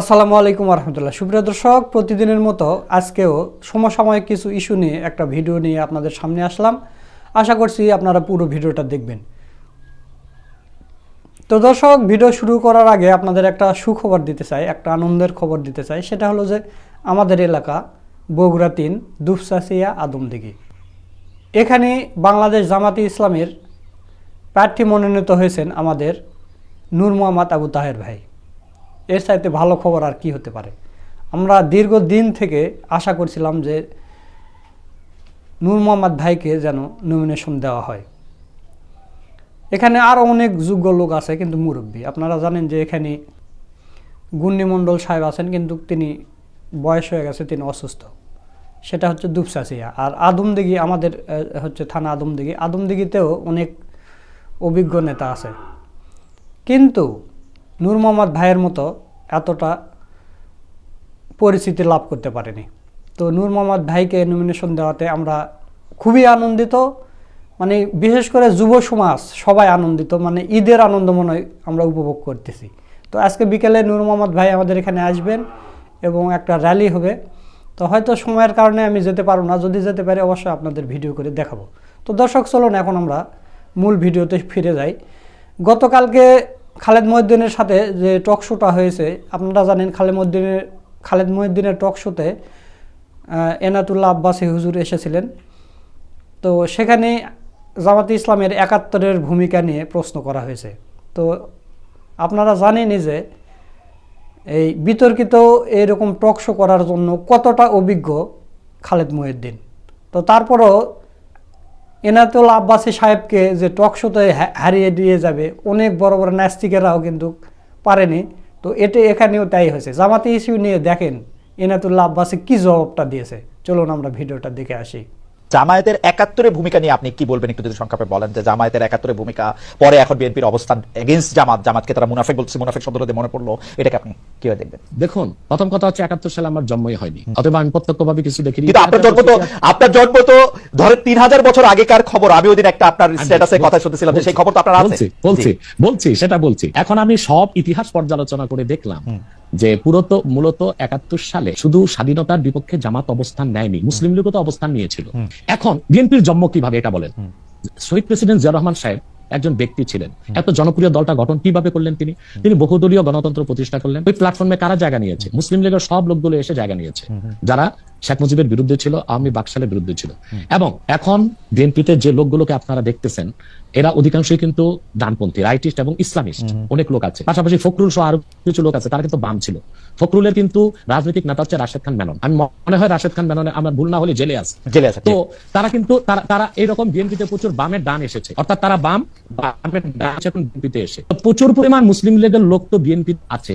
আসসালামু আলাইকুম রহমতুল্লাহ সুপ্রিয় দর্শক, প্রতিদিনের মতো আজকেও সমসাময়িক কিছু ইস্যু নিয়ে একটা ভিডিও নিয়ে আপনাদের সামনে আসলাম। আশা করছি আপনারা পুরো ভিডিওটা দেখবেন। তো দর্শক, ভিডিও শুরু করার আগে আপনাদের একটা সুখবর দিতে চাই, একটা আনন্দের খবর দিতে চাই। সেটা হলো যে আমাদের এলাকা বগুড়া তিন দুপসাসিয়া আদমদিঘি। এখানে বাংলাদেশ জামাতি ইসলামের প্রার্থী মনোনীত হয়েছেন আমাদের নূর মোহাম্মদ আবু তাহের ভাই। এর চাইতে ভালো খবর আর কি হতে পারে? আমরা দীর্ঘদিন থেকে আশা করছিলাম যে নূর মোহাম্মদ ভাইকে যেন নমিনেশন দেওয়া হয়। এখানে আরও অনেক যোগ্য লোক আছে কিন্তু মুরব্বী। আপনারা জানেন যে এখানে গুন্নিমণ্ডল সাহেব আছেন কিন্তু তিনি বয়স হয়ে গেছে, তিনি অসুস্থ। সেটা হচ্ছে দুপসাসিয়া আর আদমদিঘি আমাদের হচ্ছে থানা আদমদিঘি। আদমদিঘিতেও অনেক অভিজ্ঞ নেতা আছে। কিন্তু নূর মোহাম্মদ ভাইয়ের মতো এতটা পরিচিতি লাভ করতে পারেনি। তো নূর মোহাম্মদ ভাইকে নমিনেশন দেওয়াতে আমরা খুবই আনন্দিত। মানে বিশেষ করে যুব সমাজ সবাই আনন্দিত। মানে ঈদের আনন্দ মনে আমরা উপভোগ করতেছি। তো আজকে বিকেলে নূর মোহাম্মদ ভাই আমাদের এখানে আসবেন এবং একটা র্যালি হবে। তো হয়তো সময়ের কারণে আমি যেতে পারব না। যদি যেতে পারি অবশ্যই আপনাদের ভিডিও করে দেখাবো। তো দর্শক, চলুন এখন আমরা মূল ভিডিওতে ফিরে যাই। গতকালকে খালেদ মহিউদ্দিনের সাথে যে টক শোটা হয়েছে, আপনারা জানেন খালেদ মহিউদ্দিনের খালেদ মহিউদ্দিনের টক শোতে এনাতুল্লাহ আব্বাসী হুজুর এসেছিলেন। তো সেখানে জামাতে ইসলামের একাত্তরের ভূমিকা নিয়ে প্রশ্ন করা হয়েছে। তো আপনারা জানেনই যে এই বিতর্কিত এরকম টক শো করার জন্য কতটা অভিজ্ঞ খালেদ মহিউদ্দিন। তো তারপরও এনাতুল আব্বাসী সাহেবকে যে টক শোতে হারিয়ে দিয়ে যাবে, অনেক বড় বড় নাস্তিকেরাও কিন্তু পারেনি। তো এটি এখানেও তাই হয়েছে। জামাতি ইস্যু নিয়ে দেখেন এনাতুল্লাহ আব্বাসী কী জবাবটা দিয়েছে। চলুন আমরা ভিডিওটা দেখে আসি। জামায়াতের একাত্তরের ভূমিকা নিয়ে আপনি কি বলবেন একটু যদি সংক্ষেপে বলেন যে জামায়াতের একাত্তরের ভূমিকা পরে এখন বিএনপির অবস্থান এগেনস্ট জামাত জামাতকে তারা মুনাফেক বলছে মুনাফেক শব্দ দিয়ে মনে পড়ল এটাকে আপনি কীভাবে দেখবেন? দেখুন প্রথম কথা হচ্ছে একাত্তর সালে আমার জন্মই হয়নি। অথবা আমি প্রত্যক্ষভাবে কিছু দেখিনি। কিন্তু আপনার জন্ম তো আপনার জন্ম তো ধরেন তিন হাজার বছর আগেকার খবর আমি ওই দিন একটা আপনার স্ট্যাটাসে কথা শুনতেছিলাম যে সেই খবর তো আপনার আছে। বলছি বলছি সেটা বলছি। এখন আমি সব ইতিহাস পর্যালোচনা করে দেখলাম। যে পুরত মূলত একাত্তর সালে শুধু স্বাধীনতার বিপক্ষে জামাত অবস্থান নেয়নি মুসলিম লীগও তো অবস্থান নিয়েছিল। এখন বিএনপির জন্ম কীভাবে এটা বলেন? শহীদ প্রেসিডেন্ট জিয়া রহমান সাহেব একজন ব্যক্তি ছিলেন। এত জনপ্রিয় দলটা গঠন কীভাবে করলেন তিনি? তিনি বহুদলীয় গণতন্ত্র প্রতিষ্ঠা করলেন। ওই প্ল্যাটফর্মে কারা জায়গা নিয়েছে? মুসলিম লীগের সব লোকগুলো এসে জায়গা নিয়েছে। যারা শেখ মুজিবের বিরুদ্ধে ছিল আওয়ামী বাকশালের বিরুদ্ধে ছিল। এবং এখন বিএনপিতে যে লোকগুলোকে আপনারা দেখতেছেন এরা অধিকাংশই কিন্তু ডানপন্থী রাইটিস্ট এবং ইসলামিস্ট অনেক লোক আছে। পাশাপাশি ফখরুল সহ আরও কিছু লোক আছে তারা কিন্তু বাম ছিল। ফখরুলের কিন্তু রাজনৈতিক নেতা হচ্ছে রাশেদ খান মেনন। আমি মনে হয় রাশেদ খান মেননে আমার ভুল না হলে জেলে আছে। জেলে আছে তো তারা কিন্তু তারা তারা এইরকম বিএনপিতে প্রচুর বামের ডান এসেছে। অর্থাৎ তারা বাম বামের ডান এখন বিএনপিতে এসে। প্রচুর পরিমাণ মুসলিম লীগের লোক তো বিএনপি আছে।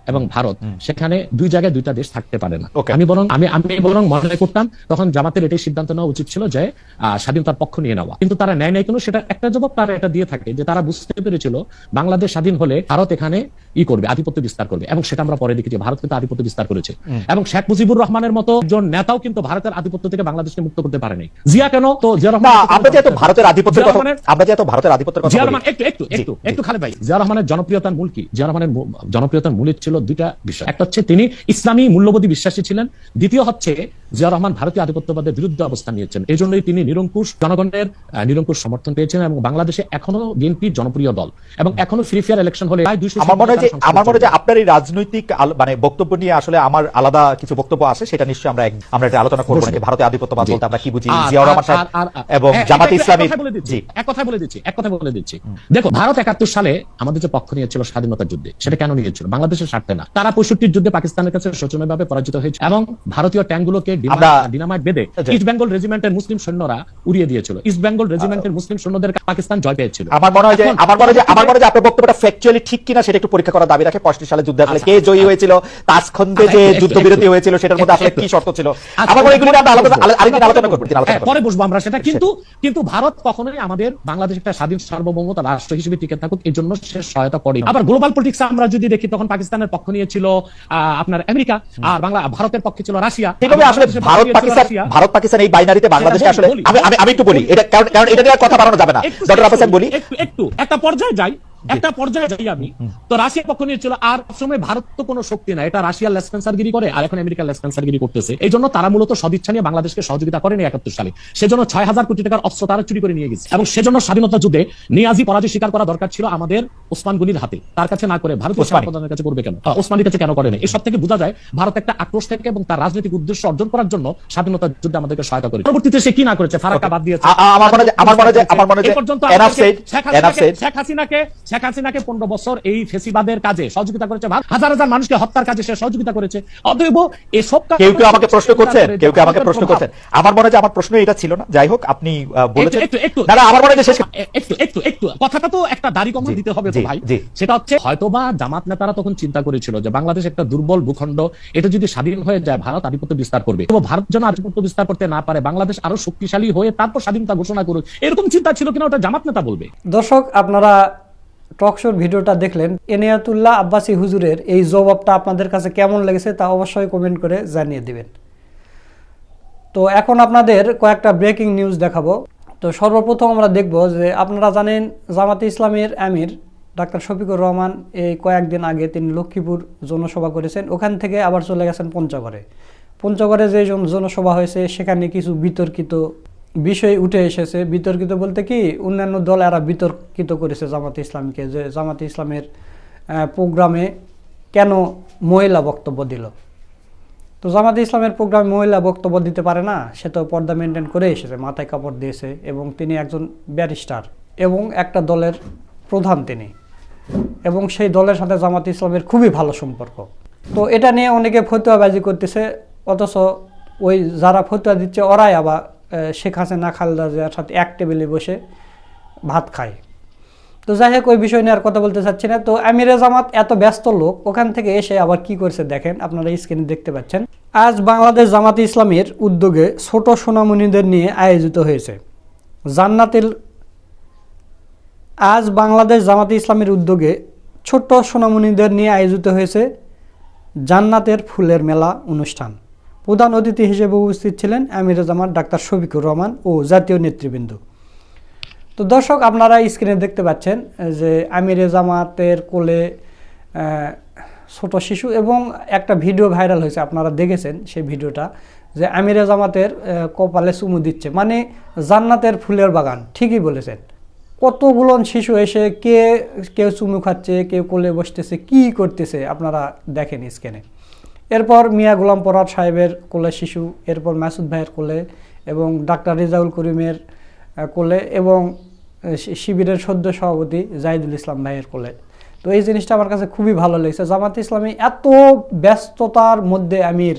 এবং ভারত সেখানে দুই জায়গায় দুইটা দেশ থাকতে পারে না। আমি বরং আমি আমি বরং মনে করতাম তখন জামাতের এটাই সিদ্ধান্ত নেওয়া উচিত ছিল যে স্বাধীনতার পক্ষ নিয়ে নেওয়া। কিন্তু তারা নেয় নাই কেন? সেটা একটা জবাব তারা এটা দিয়ে থাকে যে তারা বুঝতে পেরেছিল বাংলাদেশ স্বাধীন হলে ভারত এখানে ই করবে আধিপত্য বিস্তার করবে। এবং সেটা আমরা পরে দেখেছি ভারত কিন্তু আধিপত্য বিস্তার করেছে। এবং শেখ মুজিবুর রহমানের মতো একজন নেতাও কিন্তু ভারতের আধিপত্য থেকে বাংলাদেশকে মুক্ত করতে পারেনি। জিয়া কেন? তো জিয়া রহমান না আমরা যে এত ভারতের আধিপত্যের কথা আমরা যে এত ভারতের আধিপত্যের কথা জিয়া রহমান একটু একটু একটু একটু খালে ভাই জিয়া রহমানের জনপ্রিয়তার মূল কি? জিয়া রহমানের জনপ্রিয়তার মূল ছিল দুইটা বিষয়। একটা হচ্ছে তিনি ইসলামী মূল্যবোধী বিশ্বাসী ছিলেন দ্বিতীয় হচ্ছে জিয়া রহমান ভারতীয় আধিপত্যবাদের বিরুদ্ধে অবস্থান নিয়েছেন। এই জন্যই তিনি নিরঙ্কুশ জনগণের নিরঙ্কুশ সমর্থন পেয়েছেন এবং বাংলাদেশে এখনও বিএনপি জনপ্রিয় দল। এবং এখনও ফ্রি ফেয়ার ইলেকশন হলে আমার মনে হয় যে আমার মনে হয় আপনার এই রাজনৈতিক মানে বক্তব্য নিয়ে আসলে আমার আলাদা কিছু বক্তব্য আছে সেটা নিশ্চয়ই আমরা আমরা এটা আলোচনা করব না যে ভারতীয় আধিপত্যবাদ বলতে আমরা কি বুঝি? জিয়াউর রহমান সাহেব এবং হ্যাঁ, জামাত ইসলামী এক কথা বলে দিচ্ছি এক কথা বলে দিচ্ছি। দেখো ভারত একাত্তর সালে আমাদের যে পক্ষ নিয়েছিল স্বাধীনতার যুদ্ধে সেটা কেন নিয়েছিল? বাংলাদেশের স্বার্থে না। তারা পঁয়ষট্টির যুদ্ধে পাকিস্তানের কাছে শোচনীয়ভাবে পরাজিত হয়েছে এবং ভারতীয় ট্যাঙ্কগুলোকে ডিনামাইট বেঁধে আচ্ছা। ইস্ট বেঙ্গল রেজিমেন্টের মুসলিম সৈন্যরা উড়িয়ে দিয়েছিল। ইস্ট বেঙ্গল রেজিমেন্টের মুসলিম সৈন্যদের পাকিস্তান জয় পেয়েছিল। আমার মনে হয় যে আমার মনে হয় যে আমার মনে হয় যে আপনার বক্তব্যটা ফ্যাকচুয়ালি ঠিক কিনা সেটা একটু পরীক্ষা করার দাবি রাখে। পঁয়ষট্টি সালে যুদ্ধ আসলে কে জয়ী হয়েছিল তাজখন্দে আচ্ছা, যে যুদ্ধবিরতি হয়েছিল সেটার মধ্যে আসলে কি শর্ত ছিল? আচ্ছা, আমার মনে এগুলো আমরা আলোচনা বসবো। আলো- আরেকদিন আলোচনা করব। হ্যাঁ। পরে বসবো আমরা সেটা। কিন্তু কিন্তু ভারত কখনোই আমাদের বাংলাদেশ একটা স্বাধীন সার্বভৌমতা রাষ্ট্র হিসেবে টিকে থাকুক জন্য সে সহায়তা করে আবার গ্লোবাল পলিটিক্স আমরা যদি দেখি তখন পাকিস্তানের পক্ষ নিয়েছিল আহ, আপনার আমেরিকা আর বাংলা ভারতের পক্ষে ছিল রাশিয়া। সেভাবে আসলে ভারত পাকিস্তান ভারত পাকিস্তান এই বাইনারিতে বাংলাদেশকে আসলে আমি আমি- একটু বলি। এটা কারণ কারণ এটা নিয়ে কথা বাড়ানো যাবে না। ডক্টর আব্বাস বলি। একটু একটা পর্যায়ে যাই। একটা পর্যায়ে যাই আমি তো রাশিয়া পক্ষ নিয়েছিল আর সময় ভারত তো কোনো শক্তি না এটা রাশিয়ার লেসপেন্সারগিরি করে আর এখন আমেরিকার লেসপেন্সারগিরি করতেছে। এই জন্য তারা মূলত সদিচ্ছা নিয়ে বাংলাদেশকে সহযোগিতা করেনি একাত্তর সালে। সেজন্য ছয় হাজার কোটি টাকার অস্ত্র তারা চুরি করে নিয়ে গেছে। এবং সেজন্য স্বাধীনতা যুদ্ধে নিয়াজি পরাজয় স্বীকার করা দরকার ছিল আমাদের ওসমান গনির হাতে। তার কাছে না করে ভারতীয় ওসমানী। সেনাপ্রধানের কাছে করবে কেন? ওসমানীর কাছে কেন করে না এসব থেকে বোঝা যায় ভারত একটা আক্রোশ থেকে এবং তার রাজনৈতিক উদ্দেশ্য অর্জন করার জন্য স্বাধীনতা যুদ্ধে আমাদেরকে সহায়তা করে পরবর্তীতে সে কি না করেছে? ফারাক্কা বাদ দিয়েছে। আমার মনে আমার মনে আমার মনে পর্যন্ত শেখ হাসিনাকে-। শেখ হাসিনাকে পনেরো বছর এই ফেসিবাদের কাজে সহযোগিতা করেছে হাজার হাজার মানুষকে হত্যার কাজে সে সহযোগিতা করেছে। অতএব এসব কেউ কেউ আমাকে প্রশ্ন করছেন কেউ কেউ আমাকে প্রশ্ন করছেন। আমার মনে হয় আমার প্রশ্ন এটা ছিল না। যাই হোক আপনি বলেছেন। একটু একটু। না আমার মনে হয় শেষ একটু একটু একটু। কথাটা তো একটা দাড়ি কমা দিতে হবে তো ভাই। সেটা হচ্ছে হয়তোবা জামাত নেতারা তখন চিন্তা করেছিল যে বাংলাদেশ একটা দুর্বল ভূখণ্ড এটা যদি স্বাধীন হয়ে যায় ভারত আধিপত্য বিস্তার করবে। তো ভারত যেন আধিপত্য বিস্তার করতে না পারে বাংলাদেশ আরও শক্তিশালী হয়ে তারপর স্বাধীনতা ঘোষণা করুক এরকম চিন্তা ছিল কিনা ওটা জামাত নেতা বলবে। দর্শক আপনারা টকশোর ভিডিওটা দেখলেন, এনিয়াতুল্লাহ আব্বাসী হুজুরের এই জবাবটা আপনাদের কাছে কেমন লেগেছে তা অবশ্যই কমেন্ট করে জানিয়ে দিবেন। তো এখন আপনাদের কয়েকটা ব্রেকিং নিউজ দেখাবো। তো সর্বপ্রথম আমরা দেখব যে আপনারা জানেন জামাতে ইসলামের আমির ডাক্তার শফিকুর রহমান এই কয়েকদিন আগে তিনি লক্ষ্মীপুর জনসভা করেছেন, ওখান থেকে আবার চলে গেছেন পঞ্চগড়ে। পঞ্চগড়ে যে জনসভা হয়েছে, সেখানে কিছু বিতর্কিত বিষয় উঠে এসেছে, বিতর্কিত বলতে কি, অন্যান্য দল এরা বিতর্কিত করেছে জামাতে ইসলামকে, যে জামাতে ইসলামের প্রোগ্রামে কেন মহিলা বক্তব্য দিল? তো জামাতে ইসলামের প্রোগ্রামে মহিলা বক্তব্য দিতে পারে না, সে তো পর্দা মেনটেন করে এসেছে, মাথায় কাপড় দিয়েছে এবং তিনি একজন ব্যারিস্টার এবং একটা দলের প্রধান তিনি এবং সেই দলের সাথে জামাতে ইসলামের খুবই ভালো সম্পর্ক। তো এটা নিয়ে অনেকে ফতুয়াবাজি করতেছে, অথচ ওই যারা ফতুয়া দিচ্ছে ওরাই আবার শেখ হাসিনা, খালেদা জিয়ার সাথে এক টেবিলে বসে ভাত খায়। তো যাই হোক, ওই বিষয় নিয়ে আর কথা বলতে চাচ্ছি না। তো আমিরে জামাত এত ব্যস্ত লোক, ওখান থেকে এসে আবার কি করছে দেখেন, আপনারা স্ক্রিনে দেখতে পাচ্ছেন। আজ বাংলাদেশ জামাতে ইসলামের উদ্যোগে ছোট সোনামণিদের নিয়ে আয়োজিত হয়েছে। জান্নাতিল, আজ বাংলাদেশ জামাতে ইসলামের উদ্যোগে ছোট্ট সোনামণিদের নিয়ে আয়োজিত হয়েছে জান্নাতের ফুলের মেলা অনুষ্ঠান। প্রধান অতিথি হিসেবে উপস্থিত ছিলেন আমিরে জামাত ডাক্তার শফিকুর রহমান ও জাতীয় নেতৃবৃন্দ। তো দর্শক, আপনারা স্ক্রিনে দেখতে পাচ্ছেন যে আমিরে জামাতের কোলে ছোট শিশু এবং একটা ভিডিও ভাইরাল হয়েছে, আপনারা দেখেছেন সেই ভিডিওটা, যে আমিরে জামাতের কপালে চুমু দিচ্ছে। মানে জান্নাতের ফুলের বাগান, ঠিকই বলেছেন। কতগুলো শিশু এসে কে, কেউ চুমু খাচ্ছে, কেউ কোলে বসতেছে, কি করতেছে, আপনারা দেখেন স্ক্রিনে। এরপর মিয়া গোলাম পরাদ সাহেবের কোলে শিশু, এরপর মাসুদ ভাইয়ের কোলে এবং ডাক্তার রেজাউল করিমের কোলে এবং শিবিরের সদ্য সভাপতি জাহিদুল ইসলাম ভাইয়ের কোলে। তো এই জিনিসটা আমার কাছে খুবই ভালো লেগেছে। জামাত ইসলামী এত ব্যস্ততার মধ্যে আমির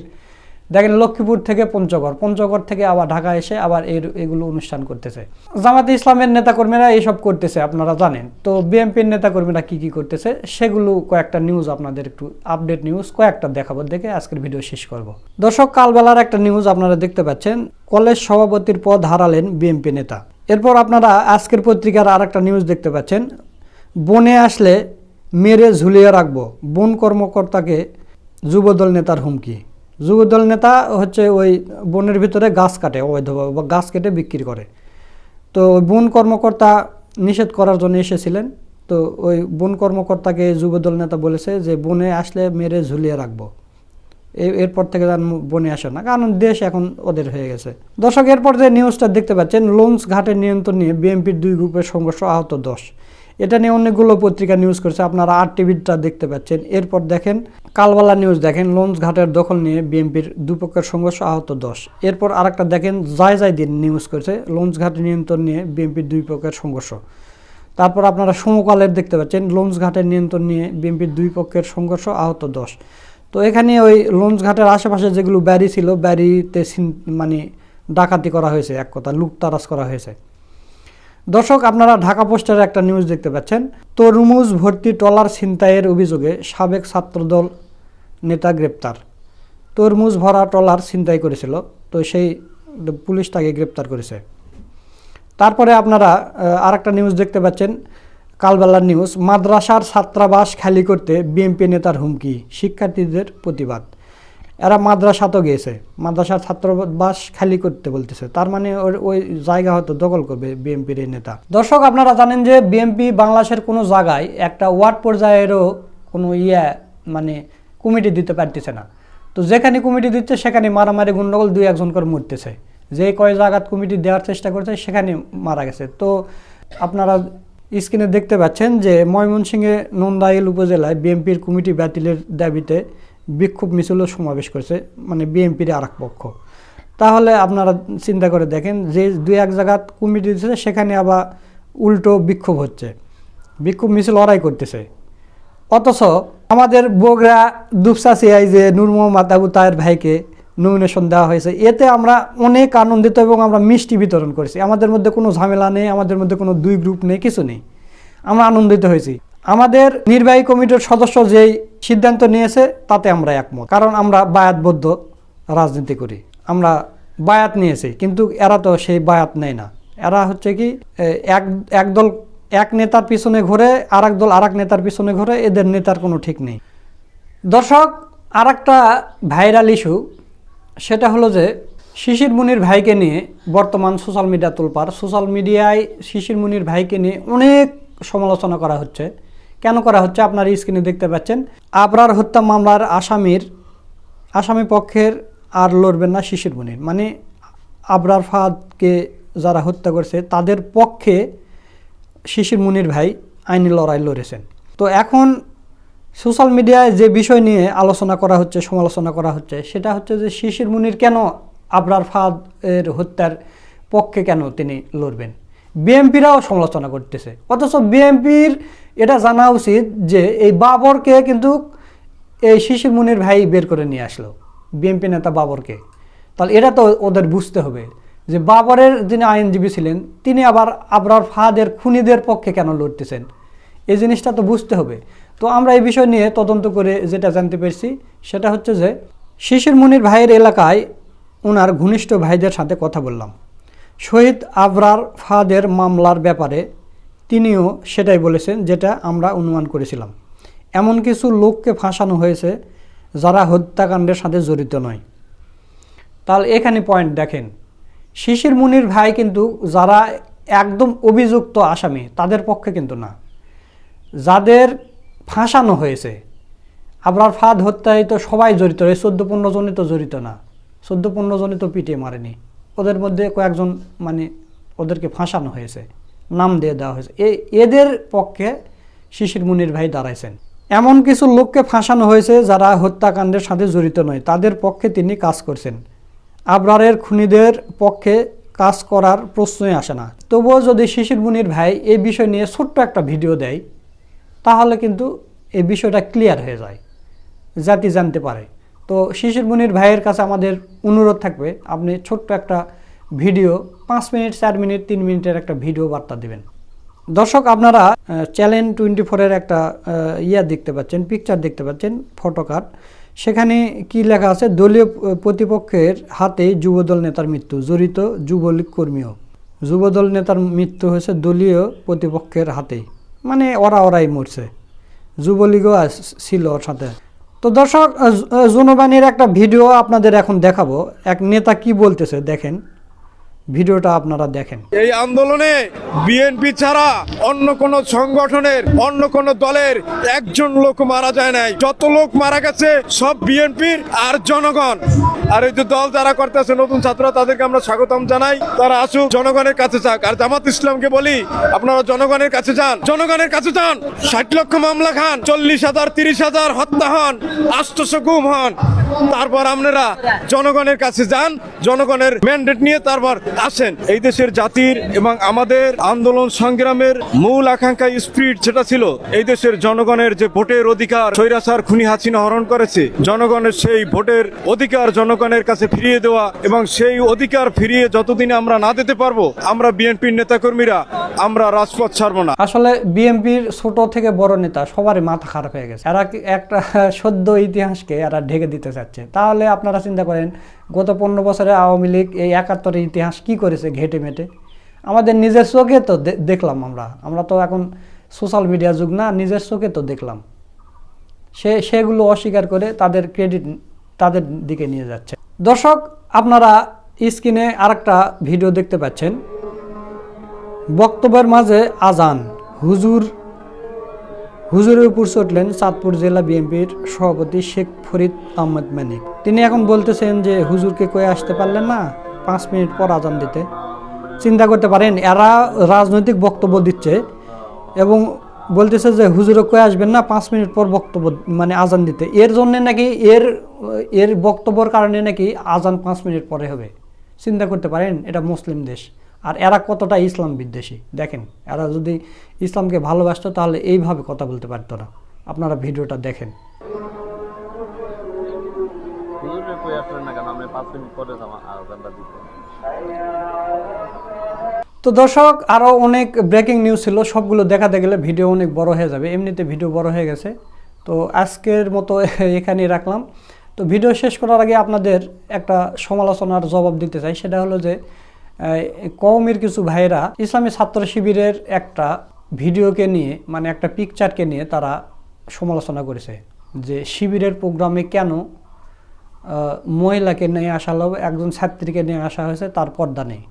দেখেন লক্ষ্মীপুর থেকে পঞ্চগড়। পঞ্চগড় থেকে আবার ঢাকা এসে আবার এর, এগুলো অনুষ্ঠান করতেছে। জামাতে ইসলামের নেতাকর্মীরা এইসব করতেছে, আপনারা জানেন। তো বিএনপির নেতাকর্মীরা কি কি করতেছে, সেগুলো কয়েকটা নিউজ আপনাদের একটু আপডেট নিউজ কয়েকটা দেখাবো। দেখে আজকের ভিডিও শেষ করব। দর্শক, কালবেলার একটা নিউজ আপনারা দেখতে পাচ্ছেন। কলেজ সভাপতির পদ হারালেন বিএনপি নেতা। এরপর আপনারা আজকের পত্রিকার আর একটা নিউজ দেখতে পাচ্ছেন। বনে আসলে মেরে ঝুলিয়ে রাখব। বন কর্মকর্তাকে যুবদল নেতার হুমকি। যুবদল নেতা হচ্ছে ওই বনের ভিতরে গাছ কাটে অবৈধভাবে বা গাছ কেটে বিক্রি করে। তো ওই বন কর্মকর্তা নিষেধ করার জন্য এসেছিলেন। তো ওই বন কর্মকর্তাকে যুবদল নেতা বলেছে যে, বনে আসলে মেরে ঝুলিয়ে রাখব। এরপর থেকে যেন বনে আসে না। কারণ দেশ এখন ওদের হয়ে গেছে। দর্শক, এরপর যে নিউজটা দেখতে পাচ্ছেন, লঞ্চ ঘাটের নিয়ন্ত্রণ নিয়ে বিএনপির দুই গ্রুপের সংঘর্ষ আহত দশ। এটা নিয়ে অনেকগুলো পত্রিকা নিউজ করছে। আপনারা আর টিভিটা দেখতে পাচ্ছেন। এরপর দেখেন, কালবালা নিউজ দেখেন, লঞ্চ ঘাটের দখল নিয়ে বিএনপির দুপক্ষের সংঘর্ষ আহত দশ। এরপর আরেকটা দেখেন যায় যায় দিন নিউজ করছে, লঞ্চ ঘাট নিয়ন্ত্রণ নিয়ে বিএনপির দুই পক্ষের সংঘর্ষ। তারপর আপনারা সমকালের দেখতে পাচ্ছেন, লঞ্চ ঘাটের নিয়ন্ত্রণ নিয়ে বিএনপির দুই পক্ষের সংঘর্ষ আহত দশ। তো এখানে ওই লঞ্চ ঘাটের আশেপাশে যেগুলো ব্যারি ছিল, ব্যারিতে মানে ডাকাতি করা হয়েছে, এক কথা, লুটতারাজ করা হয়েছে। দর্শক, আপনারা ঢাকা পোস্টের একটা নিউজ দেখতে পাচ্ছেন। তরমুজ ভর্তি টলার ছিনতাইয়ের অভিযোগে সাবেক ছাত্রদল নেতা গ্রেপ্তার। তরমুজ ভরা টলার ছিনতাই করেছিল, তো সেই পুলিশ তাকে গ্রেপ্তার করেছে। তারপরে আপনারা আর একটা নিউজ দেখতে পাচ্ছেন, কালবেলার নিউজ মাদ্রাসার ছাত্রাবাস খালি করতে বিএনপি নেতার হুমকি, শিক্ষার্থীদের প্রতিবাদ। এরা মাদ্রাসা তো গিয়েছে। মাদ্রাসার ছাত্রাবাস খালি করতে বলতেছে। তার মানে ওই জায়গা হয়তো দখল করবে বিএনপির এই নেতা। দর্শক, আপনারা জানেন যে বিএনপি বাংলাদেশের কোনো জায়গায় একটা ওয়ার্ড পর্যায়েরও কোনো ইয়ে মানে কমিটি দিতে পারতেছে না। তো যেখানে কমিটি দিচ্ছে, সেখানে মারামারি, গন্ডগোল দুই একজন করে মরতেছে। যে কয় জায়গাত কমিটি দেওয়ার চেষ্টা করছে, সেখানে মারা গেছে। তো আপনারা স্ক্রিনে দেখতে পাচ্ছেন যে ময়মনসিংহে নন্দাইল উপজেলায় বিএনপির কমিটি বাতিলের দাবিতে বিক্ষোভ মিছিল সমাবেশ করেছে মানে বিএনপির আর পক্ষ। তাহলে আপনারা চিন্তা করে দেখেন যে দুই এক জায়গাত কমিটি দিচ্ছে সেখানে আবার উল্টো বিক্ষোভ হচ্ছে। বিক্ষোভ মিছিল ওরাই করতেছে। অথচ আমাদের বগুড়া দুপসাসিয়ায় যে নূর মোহাম্মদ আবু তায়ের ভাইকে নমিনেশন দেওয়া হয়েছে, এতে আমরা অনেক আনন্দিত এবং আমরা মিষ্টি বিতরণ করেছি। আমাদের মধ্যে কোনো ঝামেলা নেই, আমাদের মধ্যে কোনো দুই গ্রুপ নেই, কিছু নেই। আমরা আনন্দিত হয়েছি। আমাদের নির্বাহী কমিটির সদস্য যেই সিদ্ধান্ত নিয়েছে, তাতে আমরা একমত। কারণ আমরা বায়াতবদ্ধ রাজনীতি করি। আমরা বায়াত নিয়েছি, কিন্তু এরা তো সেই বায়াত নেয় না। এরা হচ্ছে কি এক একদল এক নেতার পিছনে ঘুরে আর দল আর নেতার পিছনে ঘুরে, এদের নেতার কোনো ঠিক নেই। দর্শক আর একটা ভাইরাল ইস্যু, সেটা হলো যে শিশির মুনির ভাইকে নিয়ে বর্তমান সোশ্যাল মিডিয়া তোলপার সোশ্যাল মিডিয়ায় শিশির মুনির ভাইকে নিয়ে অনেক সমালোচনা করা হচ্ছে। কেন করা হচ্ছে আপনার স্ক্রিনে দেখতে পাচ্ছেন? আবরার হত্যা মামলার আসামির, আসামি পক্ষের আর লড়বেন না শিশির মুনির। মানে আবরার ফাদকে যারা হত্যা করেছে, তাদের পক্ষে শিশির মুনির ভাই আইনি লড়াই লড়েছেন। তো এখন সোশ্যাল মিডিয়ায় যে বিষয় নিয়ে আলোচনা করা হচ্ছে, সমালোচনা করা হচ্ছে, সেটা হচ্ছে যে শিশির মুনির কেন আবরার ফাদ এর হত্যার পক্ষে কেন তিনি লড়বেন? বিএমপিরাও সমালোচনা করতেছে। অথচ বিএমপির এটা জানা উচিত যে এই বাবরকে কিন্তু এই শিশির মুনির ভাই বের করে নিয়ে আসলো, বিএনপি নেতা বাবরকে। তাহলে এটা তো ওদের বুঝতে হবে যে বাবরের যিনি আইনজীবী ছিলেন, তিনি আবার আবরার ফাহাদের খুনিদের পক্ষে কেন লড়তেছেন? এই জিনিসটা তো বুঝতে হবে। তো আমরা এই বিষয় নিয়ে তদন্ত করে যেটা জানতে পেরেছি, সেটা হচ্ছে যে শিশির মুনির ভাইয়ের এলাকায় ওনার ঘনিষ্ঠ ভাইদের সাথে কথা বললাম। শহীদ আবরার ফাদের মামলার ব্যাপারে তিনিও সেটাই বলেছেন যেটা আমরা অনুমান করেছিলাম। এমন কিছু লোককে ফাঁসানো হয়েছে যারা হত্যাকাণ্ডের সাথে জড়িত নয়। তাহলে এখানে পয়েন্ট দেখেন। শিশির মুনির ভাই কিন্তু যারা একদম অভিযুক্ত আসামি, তাদের পক্ষে কিন্তু না। যাদের ফাঁসানো হয়েছে, আবরার ফাদ হত্যায় তো সবাই জড়িত, এই চোদ্দ পনেরো জনই তো জড়িত না। চোদ্দ পনেরো জনই তো পিটিয়ে মারেনি। ওদের মধ্যে কয়েকজন মানে ওদেরকে ফাঁসানো হয়েছে, নাম দিয়ে দেওয়া হয়েছে। এ, এদের পক্ষে শিশির মুনির ভাই দাঁড়াইছেন। এমন কিছু লোককে ফাঁসানো হয়েছে যারা হত্যাকাণ্ডের সাথে জড়িত নয়। তাদের পক্ষে তিনি কাজ করছেন। আবরারের খুনিদের পক্ষে কাজ করার প্রশ্নই আসে না। তবুও যদি শিশির মুনির ভাই এই বিষয় নিয়ে ছোট্ট একটা ভিডিও দেয়, তাহলে কিন্তু এই বিষয়টা ক্লিয়ার হয়ে যায়। জাতি জানতে পারে। তো শিশির মুনির ভাইয়ের কাছে আমাদের অনুরোধ থাকবে, আপনি ছোট্ট একটা ভিডিও, পাঁচ মিনিট, চার মিনিট, তিন মিনিটের একটা ভিডিও বার্তা দিবেন। দর্শক, আপনারা চ্যালেঞ্জ টোয়েন্টি ফোরের একটা ইয়া দেখতে পাচ্ছেন পিকচার দেখতে পাচ্ছেন ফটো কার্ড সেখানে কি লেখা আছে? দলীয় প্রতিপক্ষের হাতে যুবদল নেতার মৃত্যু, জড়িত যুবলীগ কর্মীও। যুবদল নেতার মৃত্যু হয়েছে দলীয় প্রতিপক্ষের হাতে। মানে ওরা ওরাই মরছে। যুবলীগও ছিল ওর সাথে। তো দর্শক জনবাণীর একটা ভিডিও আপনাদের এখন দেখাবো। এক নেতা কি বলতেছে দেখেন। ভিডিওটা আপনারা দেখেন। এই আন্দোলনে বিএনপি ছাড়া অন্য কোন সংগঠনের, অন্য কোন দলের একজন লোক মারা যায় নাই। যত লোক মারা গেছে, সব বিএনপির আর জনগণ। আর এই যে দল যারা করতেছে, নতুন ছাত্র তাদেরকে আমরা স্বাগতম জানাই। তারা আসুক, জনগণের কাছে যাক। আর জামাত ইসলামকে বলি, আপনারা জনগণের কাছে যান। জনগণের কাছে যান। ষাট লক্ষ মামলা খান, চল্লিশ হাজার, তিরিশ হাজার হত্যা হন আষ্টশো গুম হন। তারপর আপনারা জনগণের কাছে যান, জনগণের ম্যান্ডেট নিয়ে তারপর আসেন। এই দেশের জাতির এবং আমাদের আন্দোলন সংগ্রামের মূল আকাঙ্ক্ষা স্পিরিট যেটা ছিল, এই দেশের জনগণের যে ভোটের অধিকার, স্বৈরাচার খুনি হাসিনা হরণ করেছে, জনগণের সেই ভোটের অধিকার জনগণের কাছে ফিরিয়ে দেওয়া এবং সেই অধিকার ফিরিয়ে যতদিন আমরা না দিতে পারব, আমরা বিএনপির নেতাকর্মীরা আমরা রাজপথ ছাড়বো না। আসলে বিএনপির ছোট থেকে বড় নেতা সবারই মাথা খারাপ হয়ে গেছে। এরা একটা সদ্য ইতিহাসকে এরা ঢেকে দিতে চাচ্ছে। তাহলে আপনারা চিন্তা করেন গত পনেরো বছরে আওয়ামী লীগ এই একাত্তরের ইতিহাস কি করেছে ঘেটে মেটে? আমাদের নিজের চোখে তো দেখলাম আমরা। আমরা তো এখন সোশ্যাল মিডিয়া যুগ না, নিজের চোখে তো দেখলাম। সে, সেগুলো অস্বীকার করে তাদের ক্রেডিট তাদের দিকে নিয়ে যাচ্ছে। দর্শক, আপনারা স্ক্রিনে আরেকটা ভিডিও দেখতে পাচ্ছেন। বক্তব্যের মাঝে আজান। হুজুর হুজুরের উপর চটলেন চাঁদপুর জেলা বিএনপির সভাপতি শেখ ফরিদ আহমেদ মানিক। তিনি এখন বলতেছেন যে হুজুরকে কয়ে আসতে পারলেন না, পাঁচ মিনিট পর আজান দিতে। চিন্তা করতে পারেন, এরা রাজনৈতিক বক্তব্য দিচ্ছে এবং বলতেছে যে হুজুরে কয়ে আসবেন না, পাঁচ মিনিট পর বক্তব্য মানে আজান দিতে। এর জন্য নাকি, এর এর বক্তব্যর কারণে নাকি আজান পাঁচ মিনিট পরে হবে। চিন্তা করতে পারেন, এটা মুসলিম দেশ। আর এরা কতটা ইসলাম বিদ্বেষী? দেখেন এরা যদি ইসলামকে ভালোবাসতো তাহলে এইভাবে কথা বলতে পারতো না। আপনারা ভিডিওটা দেখেন। তো দর্শক আরও অনেক ব্রেকিং নিউজ ছিল সবগুলো দেখাতে গেলে ভিডিও অনেক বড় হয়ে যাবে। এমনিতে ভিডিও বড় হয়ে গেছে। তো আজকের মতো এখানেই রাখলাম। তো ভিডিও শেষ করার আগে আপনাদের একটা সমালোচনার জবাব দিতে চাই। সেটা হলো যে কওমের কিছু ভাইয়েরা ইসলামী ছাত্র শিবিরের একটা ভিডিওকে নিয়ে মানে একটা পিকচারকে নিয়ে তারা সমালোচনা করেছে যে শিবিরের প্রোগ্রামে কেন মহিলাকে নিয়ে আসা হলো, একজন ছাত্রীকে নিয়ে আসা হয়েছে, তার পর্দা নেই।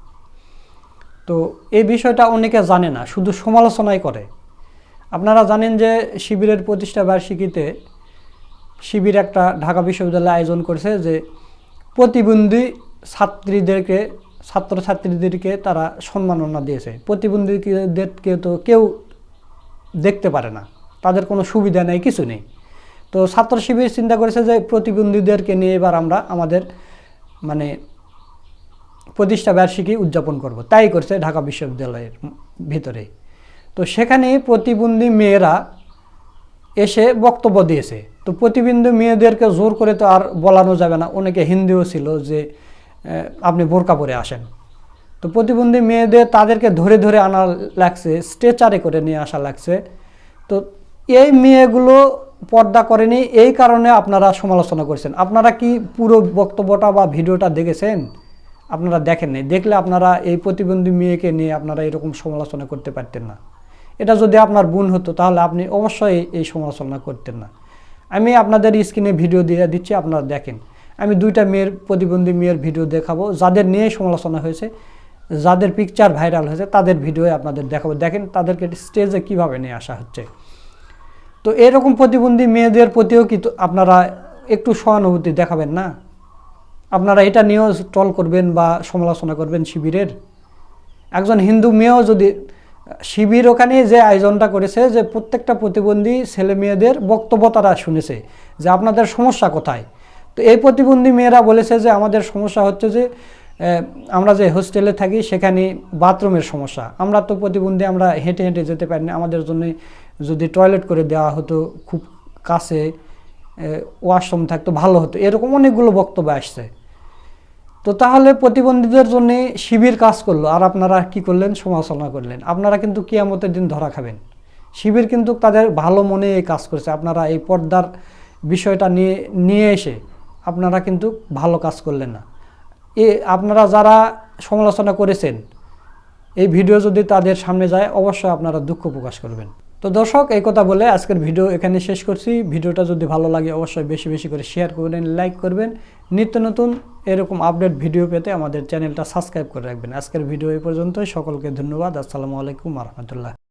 তো এই বিষয়টা অনেকে জানে না, শুধু সমালোচনাই করে। আপনারা জানেন যে শিবিরের প্রতিষ্ঠা বার্ষিকীতে শিবির একটা ঢাকা বিশ্ববিদ্যালয়ে আয়োজন করেছে যে প্রতিবন্ধী ছাত্রীদেরকে ছাত্রছাত্রীদেরকে তারা সম্মাননা দিয়েছে। প্রতিবন্ধীদেরকে তো কেউ দেখতে পারে না। তাদের কোনো সুবিধা নেই, কিছু নেই। তো ছাত্র শিবির চিন্তা করেছে যে প্রতিবন্ধীদেরকে নিয়ে এবার আমরা আমাদের মানে প্রতিষ্ঠা বার্ষিকী উদযাপন করব। তাই করছে ঢাকা বিশ্ববিদ্যালয়ের ভিতরে। তো সেখানে প্রতিবন্ধী মেয়েরা এসে বক্তব্য দিয়েছে। তো প্রতিবন্ধী মেয়েদেরকে জোর করে তো আর বলানো যাবে না। অনেকে হিন্দিও ছিল যে আপনি বোরকা পরে আসেন। তো প্রতিবন্ধী মেয়েদের তাদেরকে ধরে ধরে আনা লাগছে, স্ট্রেচারে করে নিয়ে আসা লাগছে। তো এই মেয়েগুলো পর্দা করেনি, এই কারণে আপনারা সমালোচনা করছেন। আপনারা কি পুরো বক্তব্যটা বা ভিডিওটা দেখেছেন? আপনারা দেখেননি দেখলে আপনারা এই প্রতিবন্ধী মেয়েকে নিয়ে আপনারা এরকম সমালোচনা করতে পারতেন না। এটা যদি আপনার বোন হতো, তাহলে আপনি অবশ্যই এই সমালোচনা করতেন না। আমি আপনাদের স্ক্রিনে ভিডিও দিয়ে দিচ্ছি, আপনারা দেখেন। আমি দুইটা মেয়ের প্রতিবন্ধী মেয়ের ভিডিও দেখাবো। যাদের নিয়ে সমালোচনা হয়েছে, যাদের পিকচার ভাইরাল হয়েছে, তাদের ভিডিও আপনাদের দেখাবো। দেখেন তাদেরকে স্টেজে কীভাবে নিয়ে আসা হচ্ছে। তো এরকম প্রতিবন্ধী মেয়েদের প্রতিও কি তো আপনারা একটু সহানুভূতি দেখাবেন না? আপনারা এটা নিয়েও ট্রল করবেন বা সমালোচনা করবেন শিবিরের? একজন হিন্দু মেয়েও যদি, শিবির ওখানে যে আয়োজনটা করেছে, যে প্রত্যেকটা প্রতিবন্ধী ছেলে মেয়েদের বক্তব্য তারা শুনেছে, যে আপনাদের সমস্যা কোথায়? তো এই প্রতিবন্ধী মেয়েরা বলেছে যে আমাদের সমস্যা হচ্ছে যে আমরা যে হোস্টেলে থাকি সেখানে বাথরুমের সমস্যা। আমরা তো প্রতিবন্ধী, আমরা হেঁটে হেঁটে যেতে পারি না। আমাদের জন্য যদি টয়লেট করে দেওয়া হতো, খুব কাছে ওয়াশরুম থাকতো, ভালো হতো। এরকম অনেকগুলো বক্তব্য আসছে। তো তাহলে প্রতিবন্ধীদের জন্য শিবির কাজ করল। আর আপনারা কি করলেন? সমালোচনা করলেন। আপনারা কিন্তু কিয়ামতের দিন ধরা খাবেন। শিবির কিন্তু তাদের ভালো মনে এই কাজ করেছে। আপনারা এই পর্দার বিষয়টা নিয়ে নিয়ে এসে আপনারা কিন্তু ভালো কাজ করলেন না। এ আপনারা যারা সমালোচনা করেছেন, এই ভিডিও যদি তাদের সামনে যায়, অবশ্যই আপনারা দুঃখ প্রকাশ করবেন। তো দর্শক, এই কথা বলে আজকের ভিডিও এখানে শেষ করছি। ভিডিওটা যদি ভালো লাগে, অবশ্যই বেশি বেশি করে শেয়ার করবেন লাইক করবেন। নিত্য নতুন এরকম আপডেট ভিডিও পেতে আমাদের চ্যানেলটা সাবস্ক্রাইব করে রাখবেন। আজকের ভিডিও এই পর্যন্তই। সকলকে ধন্যবাদ। আসসালামু আলাইকুম রহমতুল্লাহ।